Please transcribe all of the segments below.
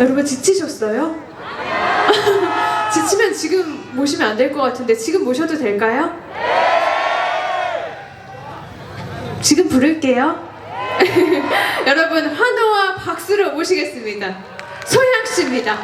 여러분 지치셨어요? 지치면 지금 모시면 안 될 것 같은데 지금 모셔도 될까요? 지금 부를게요. 여러분 환호와 박수로 모시겠습니다. 소양 씨입니다.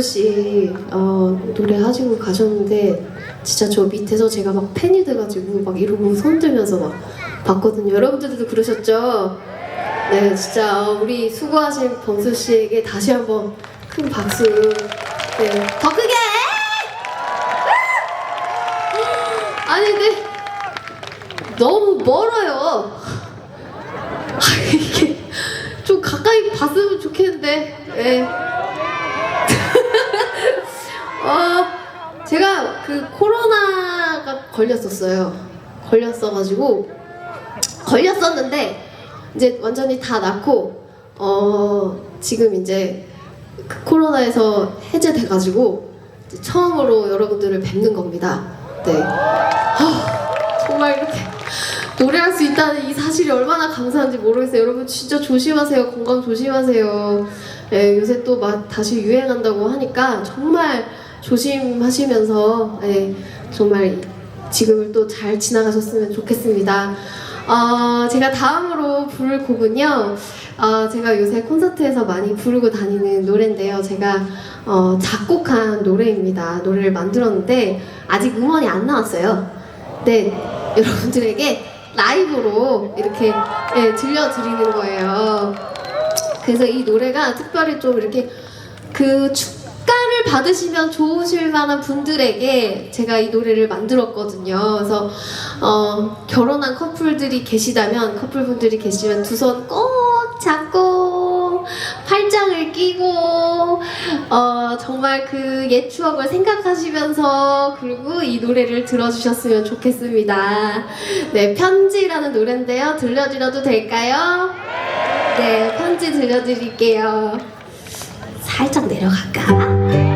씨 어, 노래 하시고 가셨는데 진짜 저 밑에서 제가 막 팬이 돼가지고 막 이러고 손 들면서 막 봤거든요. 여러분들도 그러셨죠? 네, 진짜 어, 우리 수고하신 병수 씨에게 다시 한번 큰 박수. 네, 더 크게! 아니 근데 너무 멀어요. 아, 이게 좀 가까이 봤으면 좋겠는데. 예. 어, 제가 그 코로나가 걸렸었어요. 걸렸어가지고 걸렸었는데 이제 완전히 다 낫고 어 지금 이제 그 코로나에서 해제돼가지고 이제 처음으로 여러분들을 뵙는 겁니다. 네. 아, 정말 이렇게 노래할 수 있다는 이 사실이 얼마나 감사한지 모르겠어요. 여러분 진짜 조심하세요. 건강 조심하세요. 예, 요새 또 막 다시 유행한다고 하니까 정말 조심하시면서 예, 정말 지금을 또 잘 지나가셨으면 좋겠습니다. 어, 제가 다음으로 부를 곡은요. 어, 제가 요새 콘서트에서 많이 부르고 다니는 노래인데요. 제가 어, 작곡한 노래입니다. 노래를 만들었는데 아직 음원이 안 나왔어요. 네, 여러분들에게 라이브로 이렇게 예, 들려드리는 거예요. 그래서 이 노래가 특별히 좀 이렇게 그 축가를 받으시면 좋으실 만한 분들에게 제가 이 노래를 만들었거든요. 그래서 어, 결혼한 커플들이 계시다면 커플분들이 계시면 두 손 꼭 잡고 팔짱을 끼고 어, 정말 그 옛 추억을 생각하시면서 그리고 이 노래를 들어주셨으면 좋겠습니다. 네, 편지라는 노래인데요. 들려드려도 될까요? 네, 편지 들려드릴게요. 살짝 내려갈까?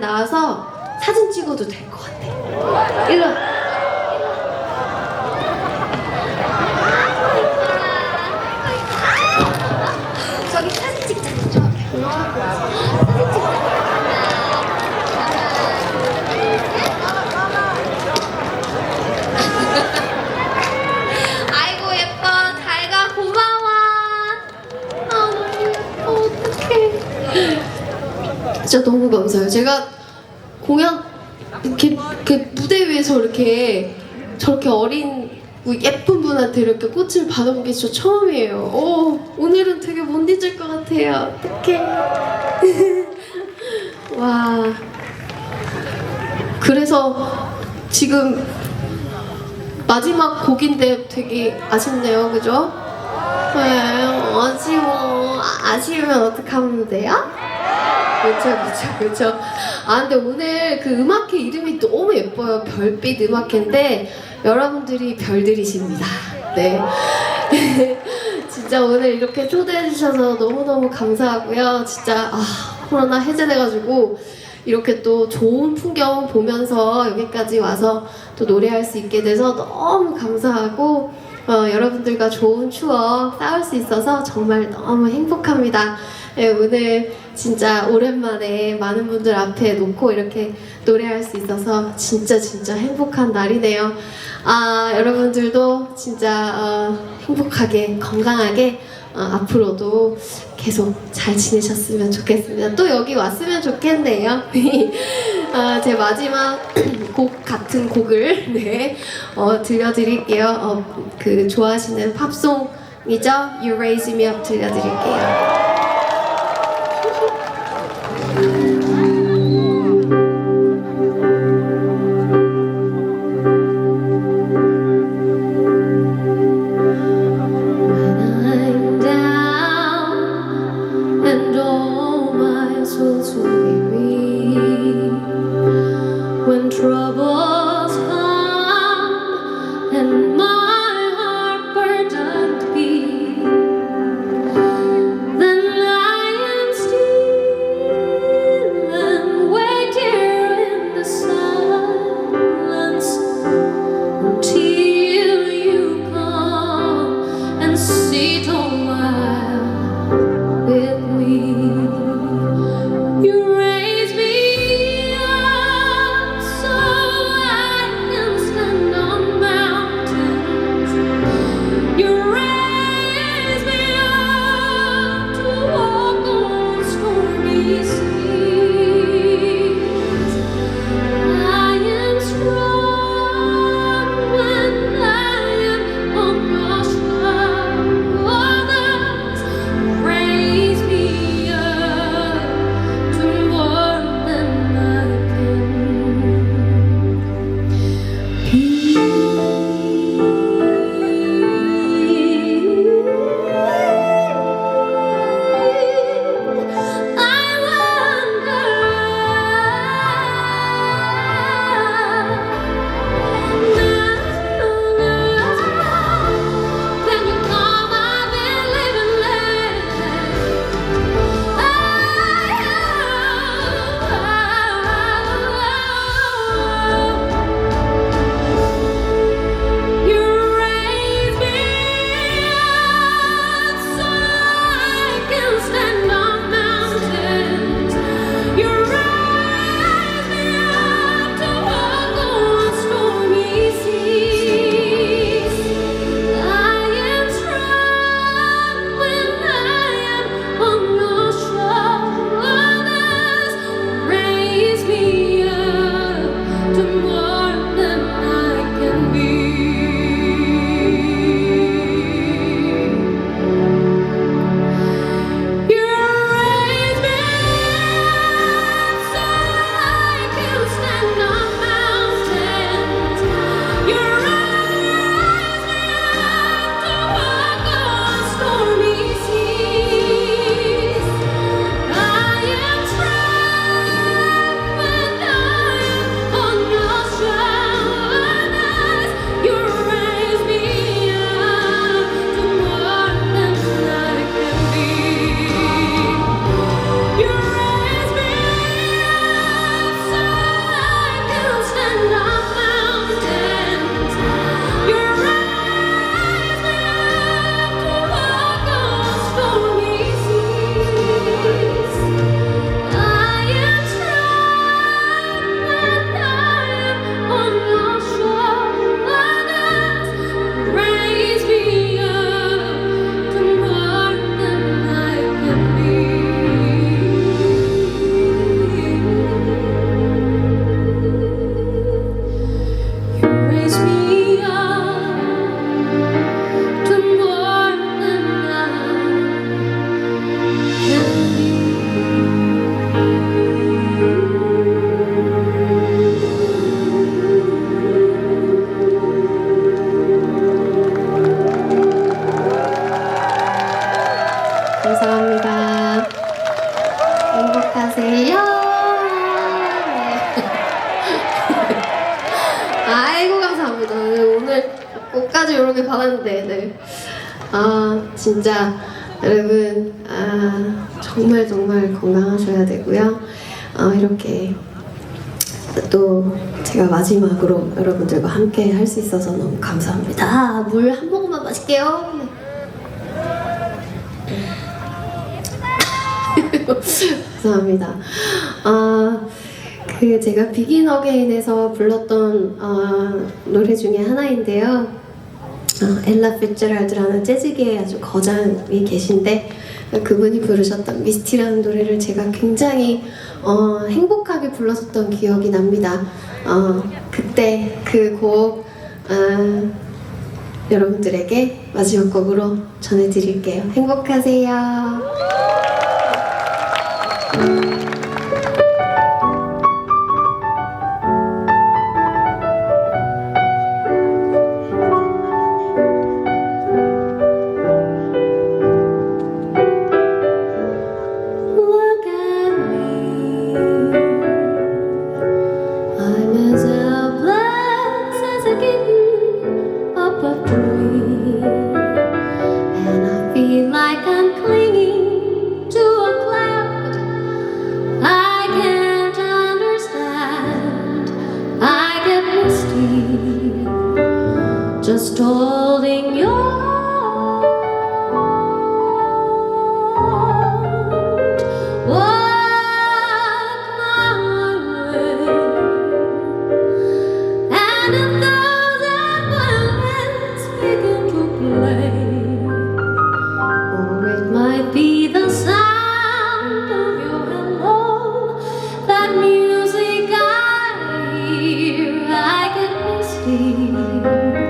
나와서 사진 찍어도 될 것 같아. 일로. 와. 저기 사진 찍자. 저기. 사진 찍자. 아이고 예뻐 달가 고마워 아 너무 예뻐 어떡해 진짜 너무 감사해요 제가 공연 이렇게, 이렇게 무대 위에서 이렇게 저렇게 어린 예쁜 분한테 이렇게 꽃을 받아본 게 진짜 처음이에요 어, 오늘은 되게 못 잊을 것 같아요 어떡해 와 그래서 지금 마지막 곡인데 되게 아쉽네요, 그죠? 네, 아쉬워. 아, 아쉬우면 어떡하면 돼요? 그쵸, 그쵸, 그쵸. 아, 근데 오늘 그 음악회 이름이 너무 예뻐요. 별빛 음악회인데, 여러분들이 별들이십니다. 네. 진짜 오늘 이렇게 초대해 주셔서 너무너무 감사하고요. 진짜, 아, 코로나 해제돼가지고, 이렇게 또 좋은 풍경 보면서 여기까지 와서 또 노래할 수 있게 돼서 너무 감사하고 어, 여러분들과 좋은 추억 쌓을 수 있어서 정말 너무 행복합니다. 예, 오늘 진짜 오랜만에 많은 분들 앞에 놓고 이렇게 노래할 수 있어서 진짜 진짜 행복한 날이네요. 아, 여러분들도 진짜 어, 행복하게 건강하게 어, 앞으로도 계속 잘 지내셨으면 좋겠습니다. 또 여기 왔으면 좋겠네요. 아, 제 마지막 곡 같은 곡을 네, 어, 들려드릴게요. 어, 그 좋아하시는 팝송이죠? You Raise Me Up 들려드릴게요. 오길 받았는데, 네. 아, 진짜 여러분, 아, 정말 정말 건강하셔야 되고요. 아, 이렇게 또 제가 마지막으로 여러분들과 함께 할 수 있어서 너무 감사합니다. 아, 물한 모금만 마실게요. 네. 감사합니다. 아, 그 제가 비긴 어게인에서 불렀던 어, 노래 중에 하나인데요. 어, 엘라 피츠랄드라는 재즈계의 아주 거장이 계신데 그분이 부르셨던 미스티라는 노래를 제가 굉장히 어, 행복하게 불렀었던 기억이 납니다. 어, 그때 그 곡 어, 여러분들에게 마지막 곡으로 전해드릴게요. 행복하세요. Just holding your hand. Walk my way, and if those violins begin to play, or it might be the sound of your hello, that music I hear, I misty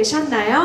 되셨나요?